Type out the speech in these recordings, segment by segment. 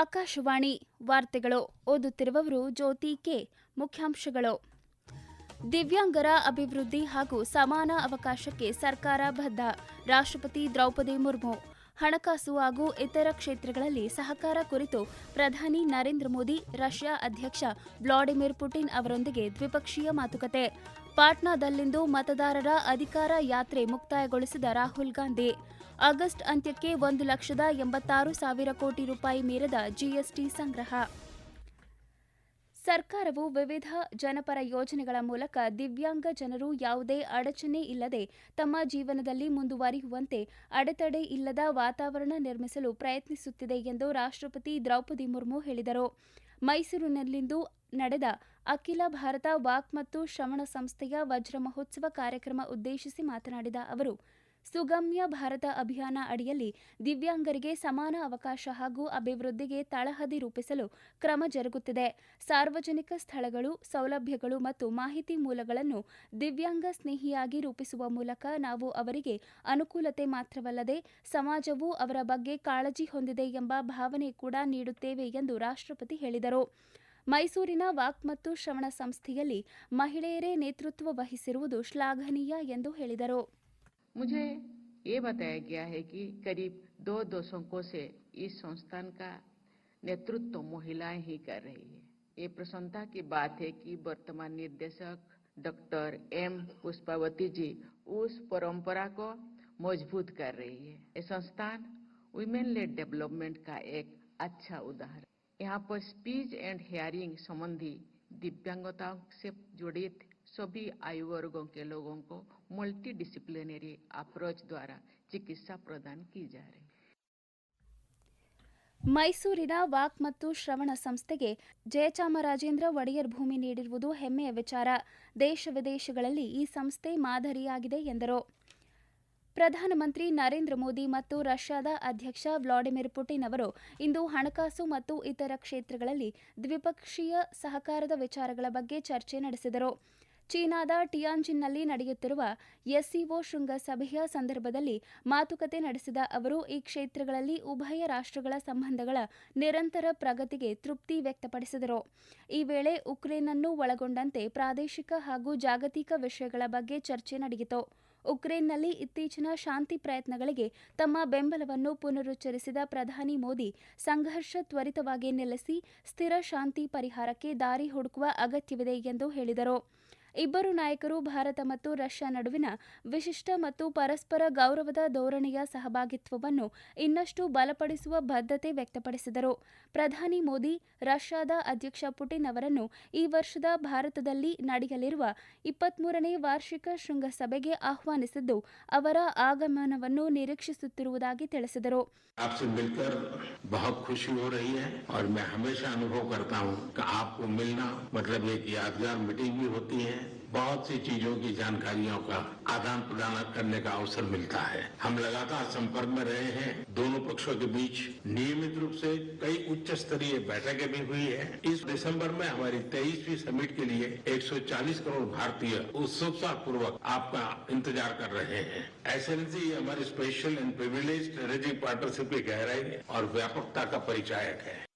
ಆಕಾಶವಾಣಿ ವಾರ್ತೆಗಳು ಓದುತ್ತಿರುವವರು ಜ್ಯೋತಿ ಕೆ. ಮುಖ್ಯಾಂಶಗಳು. ದಿವ್ಯಾಂಗರ ಅಭಿವೃದ್ಧಿ ಹಾಗೂ ಸಮಾನ ಅವಕಾಶಕ್ಕೆ ಸರ್ಕಾರ ಬದ್ಧ, ರಾಷ್ಟ್ರಪತಿ ದ್ರೌಪದಿ ಮುರ್ಮು. ಹಣಕಾಸು ಹಾಗೂ ಇತರ ಕ್ಷೇತ್ರಗಳಲ್ಲಿ ಸಹಕಾರ ಕುರಿತು ಪ್ರಧಾನಿ ನರೇಂದ್ರ ಮೋದಿ, ರಷ್ಯಾ ಅಧ್ಯಕ್ಷ ವ್ಲಾಡಿಮಿರ್ ಪುಟಿನ್ ಅವರೊಂದಿಗೆ ದ್ವಿಪಕ್ಷೀಯ ಮಾತುಕತೆ. ಪಾಟ್ನಾದಲ್ಲಿಂದು ಮತದಾರರ ಅಧಿಕಾರ ಯಾತ್ರೆ ಮುಕ್ತಾಯಗೊಳಿಸಿದ ರಾಹುಲ್ ಗಾಂಧಿ. ಆಗಸ್ಟ್ ಅಂತ್ಯಕ್ಕೆ ಒಂದು ಲಕ್ಷದ ಎಂಬತ್ತಾರು ಸಾವಿರ ಕೋಟಿ ರೂಪಾಯಿ ಮೀರದ ಜಿಎಸ್ಟಿ ಸಂಗ್ರಹ. ಸರ್ಕಾರವು ವಿವಿಧ ಜನಪರ ಯೋಜನೆಗಳ ಮೂಲಕ ದಿವ್ಯಾಂಗ ಜನರು ಯಾವುದೇ ಅಡಚಣೆ ಇಲ್ಲದೆ ತಮ್ಮ ಜೀವನದಲ್ಲಿ ಮುಂದುವರಿಯುವಂತೆ ಅಡೆತಡೆ ಇಲ್ಲದ ವಾತಾವರಣ ನಿರ್ಮಿಸಲು ಪ್ರಯತ್ನಿಸುತ್ತಿದೆ ಎಂದು ರಾಷ್ಟ್ರಪತಿ ದ್ರೌಪದಿ ಮುರ್ಮು ಹೇಳಿದರು. ಮೈಸೂರಿನಲ್ಲಿಂದು ನಡೆದ ಅಖಿಲ ಭಾರತ ವಾಕ್ ಮತ್ತು ಶ್ರವಣ ಸಂಸ್ಥೆಯ ವಜ್ರ ಮಹೋತ್ಸವ ಕಾರ್ಯಕ್ರಮ ಉದ್ದೇಶಿಸಿ ಮಾತನಾಡಿದ ಅವರು ಸುಗಮ್ಯ ಭಾರತ ಅಭಿಯಾನ ಅಡಿಯಲ್ಲಿ ದಿವ್ಯಾಂಗರಿಗೆ ಸಮಾನ ಅವಕಾಶ ಹಾಗೂ ಅಭಿವೃದ್ಧಿಗೆ ತಳಹದಿ ರೂಪಿಸಲು ಕ್ರಮ ಜರುಗುತ್ತಿದೆ. ಸಾರ್ವಜನಿಕ ಸ್ಥಳಗಳು, ಸೌಲಭ್ಯಗಳು ಮತ್ತು ಮಾಹಿತಿ ಮೂಲಗಳನ್ನು ದಿವ್ಯಾಂಗ ಸ್ನೇಹಿಯಾಗಿ ರೂಪಿಸುವ ಮೂಲಕ ನಾವು ಅವರಿಗೆ ಅನುಕೂಲತೆ ಮಾತ್ರವಲ್ಲದೆ ಸಮಾಜವು ಅವರ ಬಗ್ಗೆ ಕಾಳಜಿ ಹೊಂದಿದೆ ಎಂಬ ಭಾವನೆ ಕೂಡ ನೀಡುತ್ತೇವೆ ಎಂದು ರಾಷ್ಟ್ರಪತಿ ಹೇಳಿದರು. ಮೈಸೂರಿನ ವಾಕ್ ಮತ್ತು ಶ್ರವಣ ಸಂಸ್ಥೆಯಲ್ಲಿ ಮಹಿಳೆಯರೇ ನೇತೃತ್ವ ವಹಿಸಿರುವುದು ಶ್ಲಾಘನೀಯ ಎಂದು ಹೇಳಿದರು. मुझे ये बताया गया है कि करीब दो दशकों से इस संस्थान का नेतृत्व महिलाएँ ही कर रही है। ये प्रसन्नता की बात है कि वर्तमान निर्देशक डॉक्टर एम पुष्पावती जी उस परंपरा को मज़बूत कर रही है। ये संस्थान वुमेन लेड डेवलपमेंट का एक अच्छा उदाहरण। यहाँ पर स्पीच एंड हेयरिंग संबंधी दिव्यांगताओं से जुड़ित सभी आयु वर्गों के लोगों को मल्टी डिसिप्लिनरी अप्रोच द्वारा चिकित्सा प्रदान की जा रही है ಮೈಸೂರಿನ ವಾಕ್ ಮತ್ತು ಶ್ರವಣ ಸಂಸ್ಥೆಗೆ ಜಯಚಾಮರಾಜೇಂದ್ರ ಒಡೆಯರ್ ಭೂಮಿ ನೀಡಿರುವುದು ಹೆಮ್ಮೆಯ ವಿಚಾರ ದೇಶ ವಿದೇಶಗಳಲ್ಲಿ ಈ ಸಂಸ್ಥೆ ಮಾದರಿಯಾಗಿದೆ ಎಂದರು ಪ್ರಧಾನಮಂತ್ರಿ ನರೇಂದ್ರ ಮೋದಿ ಮತ್ತು ರಷ್ಯಾದ ಅಧ್ಯಕ್ಷ ವ್ಲಾಡಿಮಿರ್ ಪುಟಿನ್ ಅವರು ಇಂದು ಹಣಕಾಸು ಮತ್ತು ಇತರ ಕ್ಷೇತ್ರಗಳಲ್ಲಿ ದ್ವಿಪಕ್ಷೀಯ ಸಹಕಾರದ ವಿಚಾರಗಳ ಬಗ್ಗೆ ಚರ್ಚೆ ನಡೆಸಿದರು ಚೀನಾದ ಟಿಯಾನ್ಜಿನ್ನಲ್ಲಿ ನಡೆಯುತ್ತಿರುವ ಎಸ್ಸಿಒ ಶೃಂಗಸಭೆಯ ಸಂದರ್ಭದಲ್ಲಿ ಮಾತುಕತೆ ನಡೆಸಿದ ಅವರು, ಈ ಕ್ಷೇತ್ರಗಳಲ್ಲಿ ಉಭಯ ರಾಷ್ಟ್ರಗಳ ಸಂಬಂಧಗಳ ನಿರಂತರ ಪ್ರಗತಿಗೆ ತೃಪ್ತಿ ವ್ಯಕ್ತಪಡಿಸಿದರು. ಈ ವೇಳೆ ಉಕ್ರೇನ್ ಅನ್ನು ಒಳಗೊಂಡಂತೆ ಪ್ರಾದೇಶಿಕ ಹಾಗೂ ಜಾಗತಿಕ ವಿಷಯಗಳ ಬಗ್ಗೆ ಚರ್ಚೆ ನಡೆಯಿತು. ಉಕ್ರೇನ್ನಲ್ಲಿ ಇತ್ತೀಚಿನ ಶಾಂತಿ ಪ್ರಯತ್ನಗಳಿಗೆ ತಮ್ಮ ಬೆಂಬಲವನ್ನು ಪುನರುಚ್ಚರಿಸಿದ ಪ್ರಧಾನಿ ಮೋದಿ, ಸಂಘರ್ಷ ತ್ವರಿತವಾಗಿ ನೆಲೆಸಿ ಸ್ಥಿರ ಶಾಂತಿ ಪರಿಹಾರಕ್ಕೆ ದಾರಿ ಹುಡುಕುವ ಅಗತ್ಯವಿದೆ ಎಂದು ಹೇಳಿದರು. ಇಬ್ಬರು ನಾಯಕರು ಭಾರತ ಮತ್ತು ರಷ್ಯಾ ನಡುವಿನ ವಿಶಿಷ್ಟ ಮತ್ತು ಪರಸ್ಪರ ಗೌರವದ ಧೋರಣೆಯ ಸಹಭಾಗಿತ್ವವನ್ನು ಇನ್ನಷ್ಟು ಬಲಪಡಿಸುವ ಬದ್ಧತೆ ವ್ಯಕ್ತಪಡಿಸಿದರು ಪ್ರಧಾನಿ ಮೋದಿ ರಷ್ಯಾದ ಅಧ್ಯಕ್ಷ ಪುಟಿನ್ ಅವರನ್ನು ಈ ವರ್ಷದ ಭಾರತದಲ್ಲಿ ನಡೆಯಲಿರುವ ಇಪ್ಪತ್ಮೂರನೇ ವಾರ್ಷಿಕ ಶೃಂಗಸಭೆಗೆ ಆಹ್ವಾನಿಸಿದ್ದು ಅವರ ಆಗಮನವನ್ನು ನಿರೀಕ್ಷಿಸುತ್ತಿರುವುದಾಗಿ ತಿಳಿಸಿದರು आपसे मिलकर बहुत खुशी हो रही है और मैं हमेशा अनुभव करता हूँ कि आपको मिलना मतलब एक यादगार मीटिंग भी होती है बहुत सी चीज़ों की जानकारियों का आदान प्रदान करने का अवसर मिलता है। हम लगातार संपर्क में रहे हैं। दोनों पक्षों के बीच नियमित रूप से कई उच्च स्तरीय बैठकें भी हुई है। इस दिसंबर में हमारी तेईसवीं समिट के लिए 140 करोड़ भारतीय उत्सुकता पूर्वक आपका इंतज़ार कर रहे हैं। ये हमारी special and privilege strategic partnership की गहराई और व्यापकता का परिचायक है।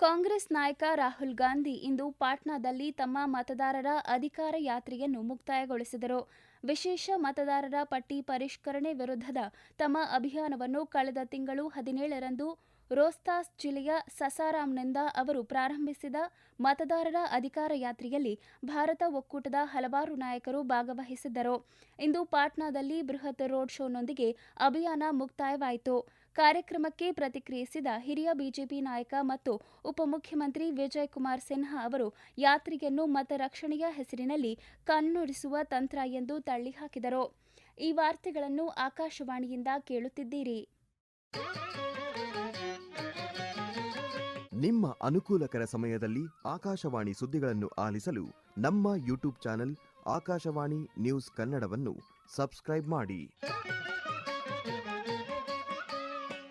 ಕಾಂಗ್ರೆಸ್ ನಾಯಕ ರಾಹುಲ್ ಗಾಂಧಿ ಇಂದು ಪಾಟ್ನಾದಲ್ಲಿ ತಮ್ಮ ಮತದಾರರ ಅಧಿಕಾರ ಯಾತ್ರೆಯನ್ನು ಮುಕ್ತಾಯಗೊಳಿಸಿದರು. ವಿಶೇಷ ಮತದಾರರ ಪಟ್ಟಿ ಪರಿಷ್ಕರಣೆ ವಿರುದ್ಧದ ತಮ್ಮ ಅಭಿಯಾನವನ್ನು ಕಳೆದ ತಿಂಗಳು ಹದಿನೇಳರಂದು ರೋಸ್ತಾಸ್ ಜಿಲ್ಲೆಯ ಸಸಾರಾಮ್ನಿಂದ ಅವರು ಪ್ರಾರಂಭಿಸಿದ ಮತದಾರರ ಅಧಿಕಾರ ಯಾತ್ರೆಯಲ್ಲಿ ಭಾರತ ಒಕ್ಕೂಟದ ಹಲವಾರು ನಾಯಕರು ಭಾಗವಹಿಸಿದ್ದರು. ಇಂದು ಪಾಟ್ನಾದಲ್ಲಿ ಬೃಹತ್ ರೋಡ್ ಶೋನೊಂದಿಗೆ ಅಭಿಯಾನ ಮುಕ್ತಾಯವಾಯಿತು. ಕಾರ್ಯಕ್ರಮಕ್ಕೆ ಪ್ರತಿಕ್ರಿಯಿಸಿದ ಹಿರಿಯ ಬಿಜೆಪಿ ನಾಯಕ ಮತ್ತು ಉಪಮುಖ್ಯಮಂತ್ರಿ ವಿಜಯ್ ಕುಮಾರ್ ಸಿನ್ಹಾ ಅವರು, ಯಾತ್ರಿಯನ್ನು ಮತರಕ್ಷಣೆಯ ಹೆಸರಿನಲ್ಲಿ ಕಣ್ಣೊಡಿಸುವ ತಂತ್ರ ಎಂದು ತಳ್ಳಿಹಾಕಿದರು. ಈ ವಾರ್ತೆಗಳನ್ನು ಆಕಾಶವಾಣಿಯಿಂದ ಕೇಳುತ್ತಿದ್ದೀರಿ. ನಿಮ್ಮ ಅನುಕೂಲಕರ ಸಮಯದಲ್ಲಿ ಆಕಾಶವಾಣಿ ಸುದ್ದಿಗಳನ್ನು ಆಲಿಸಲು ನಮ್ಮ ಯೂಟ್ಯೂಬ್ ಚಾನೆಲ್ ಆಕಾಶವಾಣಿ ನ್ಯೂಸ್ ಕನ್ನಡವನ್ನು ಸಬ್ಸ್ಕ್ರೈಬ್ ಮಾಡಿ.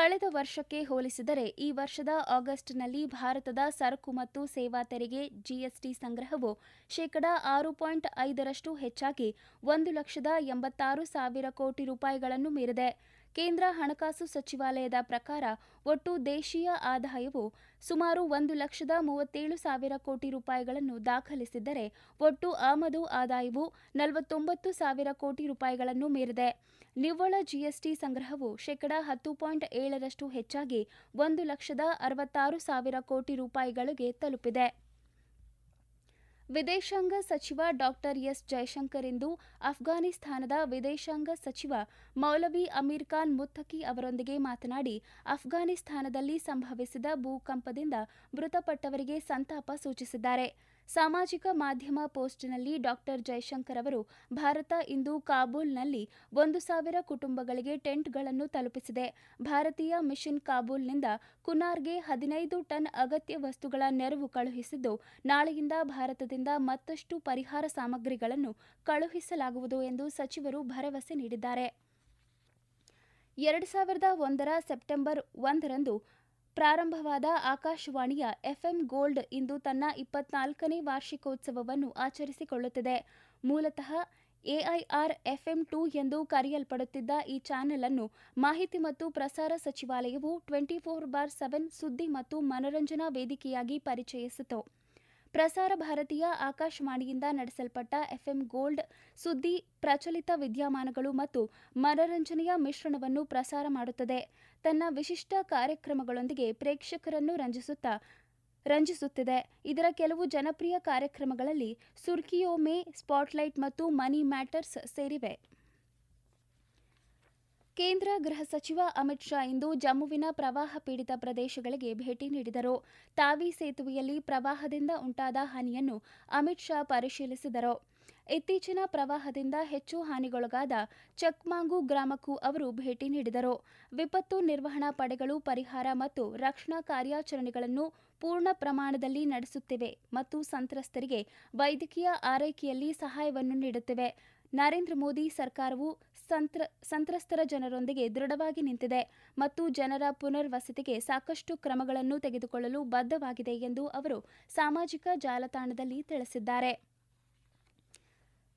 ಕಳೆದ ವರ್ಷಕ್ಕೆ ಹೋಲಿಸಿದರೆ ಈ ವರ್ಷದ ಆಗಸ್ಟ್ನಲ್ಲಿ ಭಾರತದ ಸರಕು ಮತ್ತು ಸೇವಾ ತೆರಿಗೆ ಜಿಎಸ್ಟಿ ಸಂಗ್ರಹವು ಶೇಕಡಾ ಆರು ಪಾಯಿಂಟ್ ಐದರಷ್ಟು ಹೆಚ್ಚಾಗಿ ಒಂದು ಲಕ್ಷದ ಎಂಬತ್ತಾರು ಸಾವಿರ ಕೋಟಿ ರೂಪಾಯಿಗಳನ್ನು ಮೀರಿದೆ. ಕೇಂದ್ರ ಹಣಕಾಸು ಸಚಿವಾಲಯದ ಪ್ರಕಾರ ಒಟ್ಟು ದೇಶೀಯ ಆದಾಯವು ಸುಮಾರು ಒಂದು ಲಕ್ಷದ ಮೂವತ್ತೇಳು ಸಾವಿರ ಕೋಟಿ ರೂಪಾಯಿಗಳನ್ನು ದಾಖಲಿಸಿದ್ದರೆ ಒಟ್ಟು ಆಮದು ಆದಾಯವು ನಲವತ್ತೊಂಬತ್ತು ಸಾವಿರ ಕೋಟಿ ರೂಪಾಯಿಗಳನ್ನು ಮೀರಿದೆ. ನಿವ್ವಳ ಜಿಎಸ್ಟಿ ಸಂಗ್ರಹವು ಶೇಕಡಾ ಹತ್ತು ಪಾಯಿಂಟ್ ಏಳರಷ್ಟು ಹೆಚ್ಚಾಗಿ ಒಂದು ಲಕ್ಷದ ಅರವತ್ತಾರು ಸಾವಿರ ಕೋಟಿ ರೂಪಾಯಿಗಳಿಗೆ ತಲುಪಿದೆ. ವಿದೇಶಾಂಗ ಸಚಿವ ಡಾಕ್ಟರ್ ಎಸ್ ಜಯಶಂಕರ್ ಇಂದು ಅಫ್ಘಾನಿಸ್ತಾನದ ವಿದೇಶಾಂಗ ಸಚಿವ ಮೌಲವಿ ಅಮೀರ್ ಖಾನ್ ಮುತ್ತಕಿ ಅವರೊಂದಿಗೆ ಮಾತನಾಡಿ ಅಫ್ಘಾನಿಸ್ತಾನದಲ್ಲಿ ಸಂಭವಿಸಿದ ಭೂಕಂಪದಿಂದ ಮೃತಪಟ್ಟವರಿಗೆ ಸಂತಾಪ ಸೂಚಿಸಿದ್ದಾರೆ. ಸಾಮಾಜಿಕ ಮಾಧ್ಯಮ ಪೋಸ್ಟ್ನಲ್ಲಿ ಡಾಕ್ಟರ್ ಜಯಶಂಕರ್ ಅವರು, ಭಾರತ ಇಂದು ಕಾಬೂಲ್ನಲ್ಲಿ ಒಂದು ಸಾವಿರ ಕುಟುಂಬಗಳಿಗೆ ಟೆಂಟ್ಗಳನ್ನು ತಲುಪಿಸಿದೆ. ಭಾರತೀಯ ಮಿಷನ್ ಕಾಬೂಲ್ನಿಂದ ಕುನಾರ್ಗೆ ಹದಿನೈದು ಟನ್ ಅಗತ್ಯ ವಸ್ತುಗಳ ನೆರವು ಕಳುಹಿಸಿದ್ದು, ನಾಳೆಯಿಂದ ಭಾರತದಿಂದ ಮತ್ತಷ್ಟು ಪರಿಹಾರ ಸಾಮಗ್ರಿಗಳನ್ನು ಕಳುಹಿಸಲಾಗುವುದು ಎಂದು ಸಚಿವರು ಭರವಸೆ ನೀಡಿದ್ದಾರೆ. ಎರಡು ಸಾವಿರದ ಒಂದರ ಸೆಪ್ಟೆಂಬರ್ ಒಂದರಂದು ಪ್ರಾರಂಭವಾದ ಆಕಾಶವಾಣಿಯ ಎಫ್ಎಂ ಗೋಲ್ಡ್ ಇಂದು ತನ್ನ ಇಪ್ಪತ್ನಾಲ್ಕನೇ ವಾರ್ಷಿಕೋತ್ಸವವನ್ನು ಆಚರಿಸಿಕೊಳ್ಳುತ್ತಿದೆ. ಮೂಲತಃ ಎಐಆರ್ ಎಫ್ಎಂ ಟೂ ಎಂದು ಕರೆಯಲ್ಪಡುತ್ತಿದ್ದ ಈ ಚಾನೆಲ್ ಅನ್ನು ಮಾಹಿತಿ ಮತ್ತು ಪ್ರಸಾರ ಸಚಿವಾಲಯವು ಟ್ವೆಂಟಿ ಫೋರ್ ಬಾರ್ ಸೆವೆನ್ ಸುದ್ದಿ ಮತ್ತು ಮನರಂಜನಾ ವೇದಿಕೆಯಾಗಿ ಪರಿಚಯಿಸಿತು. ಪ್ರಸಾರ ಭಾರತೀಯ ಆಕಾಶವಾಣಿಯಿಂದ ನಡೆಸಲ್ಪಟ್ಟ ಎಫ್ಎಂ ಗೋಲ್ಡ್ ಸುದ್ದಿ, ಪ್ರಚಲಿತ ವಿದ್ಯಮಾನಗಳು ಮತ್ತು ಮನರಂಜನೆಯ ಮಿಶ್ರಣವನ್ನು ಪ್ರಸಾರ ಮಾಡುತ್ತದೆ. ತನ್ನ ವಿಶಿಷ್ಟ ಕಾರ್ಯಕ್ರಮಗಳೊಂದಿಗೆ ಪ್ರೇಕ್ಷಕರನ್ನು ರಂಜಿಸುತ್ತಾ, ರಂಜಿಸುತ್ತಿದೆ. ಇದರ ಕೆಲವು ಜನಪ್ರಿಯ ಕಾರ್ಯಕ್ರಮಗಳಲ್ಲಿ ಸುರ್ಕಿಯೋ ಮೇ ಸ್ಪಾಟ್ಲೈಟ್ ಮತ್ತು ಮನಿ ಮ್ಯಾಟರ್ಸ್ ಸೇರಿವೆ. ಕೇಂದ್ರ ಗೃಹ ಸಚಿವ ಅಮಿತ್ ಶಾ ಇಂದು ಜಮ್ಮುವಿನ ಪ್ರವಾಹ ಪೀಡಿತ ಪ್ರದೇಶಗಳಿಗೆ ಭೇಟಿ ನೀಡಿದರು. ತಾವಿ ಸೇತುವೆಯಲ್ಲಿ ಪ್ರವಾಹದಿಂದ ಉಂಟಾದ ಹಾನಿಯನ್ನು ಅಮಿತ್ ಶಾ ಪರಿಶೀಲಿಸಿದರು. ಇತ್ತೀಚಿನ ಪ್ರವಾಹದಿಂದ ಹೆಚ್ಚು ಹಾನಿಗೊಳಗಾದ ಚಕ್ಮಾಂಗು ಗ್ರಾಮಕ್ಕೂ ಅವರು ಭೇಟಿ ನೀಡಿದರು. ವಿಪತ್ತು ನಿರ್ವಹಣಾ ಪಡೆಗಳು ಪರಿಹಾರ ಮತ್ತು ರಕ್ಷಣಾ ಕಾರ್ಯಾಚರಣೆಗಳನ್ನು ಪೂರ್ಣ ಪ್ರಮಾಣದಲ್ಲಿ ನಡೆಸುತ್ತಿವೆ ಮತ್ತು ಸಂತ್ರಸ್ತರಿಗೆ ವೈದ್ಯಕೀಯ ಆರೈಕೆಯಲ್ಲಿ ಸಹಾಯವನ್ನು ನೀಡುತ್ತಿವೆ. ನರೇಂದ್ರ ಮೋದಿ ಸರ್ಕಾರವು ಸಂತ್ರ, ಸಂತ್ರಸ್ತರ ಜನರೊಂದಿಗೆ ದೃಢವಾಗಿ ನಿಂತಿದೆ ಮತ್ತು ಜನರ ಪುನರ್ವಸತಿಗೆ ಸಾಕಷ್ಟು ಕ್ರಮಗಳನ್ನು ತೆಗೆದುಕೊಳ್ಳಲು ಬದ್ಧವಾಗಿದೆ ಎಂದು ಅವರು ಸಾಮಾಜಿಕ ಜಾಲತಾಣದಲ್ಲಿ ತಿಳಿಸಿದ್ದಾರೆ.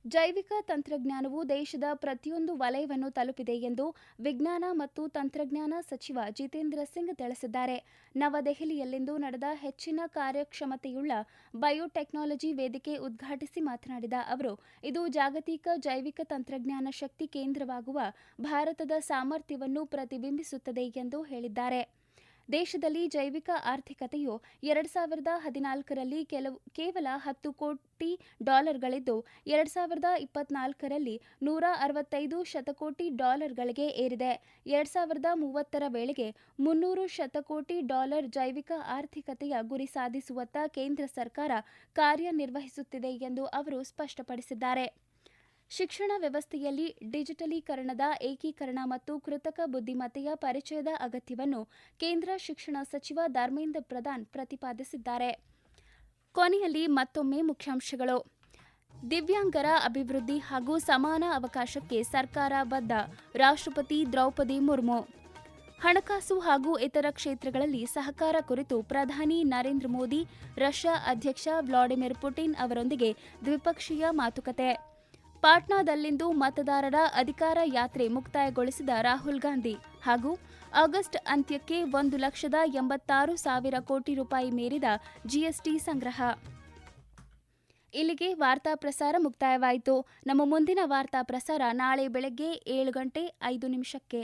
ಜೈವಿಕ ತಂತ್ರಜ್ಞಾನವು ದೇಶದ ಪ್ರತಿಯೊಂದು ವಲಯವನ್ನು ತಲುಪಿದೆ ಎಂದು ವಿಜ್ಞಾನ ಮತ್ತು ತಂತ್ರಜ್ಞಾನ ಸಚಿವ ಜಿತೇಂದ್ರ ಸಿಂಗ್ ತಿಳಿಸಿದ್ದಾರೆ. ನವದೆಹಲಿಯಲ್ಲಿಂದು ನಡೆದ ಹೆಚ್ಚಿನ ಕಾರ್ಯಕ್ಷಮತೆಯುಳ್ಳ ಬಯೋಟೆಕ್ನಾಲಜಿ ವೇದಿಕೆ ಉದ್ಘಾಟಿಸಿ ಮಾತನಾಡಿದ ಅವರು, ಇದು ಜಾಗತಿಕ ಜೈವಿಕ ತಂತ್ರಜ್ಞಾನ ಶಕ್ತಿ ಕೇಂದ್ರವಾಗುವ ಭಾರತದ ಸಾಮರ್ಥ್ಯವನ್ನು ಪ್ರತಿಬಿಂಬಿಸುತ್ತದೆ ಎಂದು ಹೇಳಿದ್ದಾರೆ. ದೇಶದಲ್ಲಿ ಜೈವಿಕ ಆರ್ಥಿಕತೆಯು ಎರಡ್ ಸಾವಿರದ ಹದಿನಾಲ್ಕರಲ್ಲಿ ಕೆಲವು, ಕೇವಲ ಹತ್ತು ಕೋಟಿ ಡಾಲರ್ಗಳಿದ್ದು, ಎರಡ್ ಸಾವಿರದ ಇಪ್ಪತ್ನಾಲ್ಕರಲ್ಲಿ ನೂರ ಅರವತ್ತೈದು ಶತಕೋಟಿ ಡಾಲರ್ಗಳಿಗೆ ಏರಿದೆ. ಎರಡ್ ಸಾವಿರದ ಮೂವತ್ತರ ವೇಳೆಗೆ ಮುನ್ನೂರು ಶತಕೋಟಿ ಡಾಲರ್ ಜೈವಿಕ ಆರ್ಥಿಕತೆಯ ಗುರಿ ಸಾಧಿಸುವತ್ತ ಕೇಂದ್ರ ಸರ್ಕಾರ ಕಾರ್ಯನಿರ್ವಹಿಸುತ್ತಿದೆ ಎಂದು ಅವರು ಸ್ಪಷ್ಟಪಡಿಸಿದ್ದಾರೆ. ಶಿಕ್ಷಣ ವ್ಯವಸ್ಥೆಯಲ್ಲಿ ಡಿಜಿಟಲೀಕರಣದ ಏಕೀಕರಣ ಮತ್ತು ಕೃತಕ ಬುದ್ಧಿಮತ್ತೆಯ ಪರಿಚಯದ ಅಗತ್ಯವನ್ನು ಕೇಂದ್ರ ಶಿಕ್ಷಣ ಸಚಿವ ಧರ್ಮೇಂದ್ರ ಪ್ರಧಾನ್ ಪ್ರತಿಪಾದಿಸಿದ್ದಾರೆ. ಕೊನೆಯಲ್ಲಿ ಮತ್ತೊಮ್ಮೆ ಮುಖ್ಯಾಂಶಗಳು. ದಿವ್ಯಾಂಗರ ಅಭಿವೃದ್ಧಿ ಹಾಗೂ ಸಮಾನ ಅವಕಾಶಕ್ಕೆ ಸರ್ಕಾರ ಬದ್ಧ, ರಾಷ್ಟ್ರಪತಿ ದ್ರೌಪದಿ ಮುರ್ಮು. ಹಣಕಾಸು ಹಾಗೂ ಇತರ ಕ್ಷೇತ್ರಗಳಲ್ಲಿ ಸಹಕಾರ ಕುರಿತು ಪ್ರಧಾನಿ ನರೇಂದ್ರ ಮೋದಿ, ರಷ್ಯಾ ಅಧ್ಯಕ್ಷ ವ್ಲಾಡಿಮಿರ್ ಪುಟಿನ್ ಅವರೊಂದಿಗೆ ದ್ವಿಪಕ್ಷೀಯ ಮಾತುಕತೆ. ಪಾಟ್ನಾದಲ್ಲಿಂದು ಮತದಾರರ ಅಧಿಕಾರ ಯಾತ್ರೆ ಮುಕ್ತಾಯಗೊಳಿಸಿದ ರಾಹುಲ್ ಗಾಂಧಿ ಹಾಗೂ ಆಗಸ್ಟ್ ಅಂತ್ಯಕ್ಕೆ ಒಂದು ಲಕ್ಷದ ಎಂಬತ್ತಾರು ಸಾವಿರ ಕೋಟಿ ರೂಪಾಯಿ ಮೀರಿದ ಜಿಎಸ್ಟಿ ಸಂಗ್ರಹ. ಇಲ್ಲಿಗೆ ವಾರ್ತಾ ಪ್ರಸಾರ ಮುಕ್ತಾಯವಾಯಿತು. ನಮ್ಮ ಮುಂದಿನ ವಾರ್ತಾ ಪ್ರಸಾರ ನಾಳೆ ಬೆಳಗ್ಗೆ ಏಳು ಗಂಟೆ ಐದು ನಿಮಿಷಕ್ಕೆ.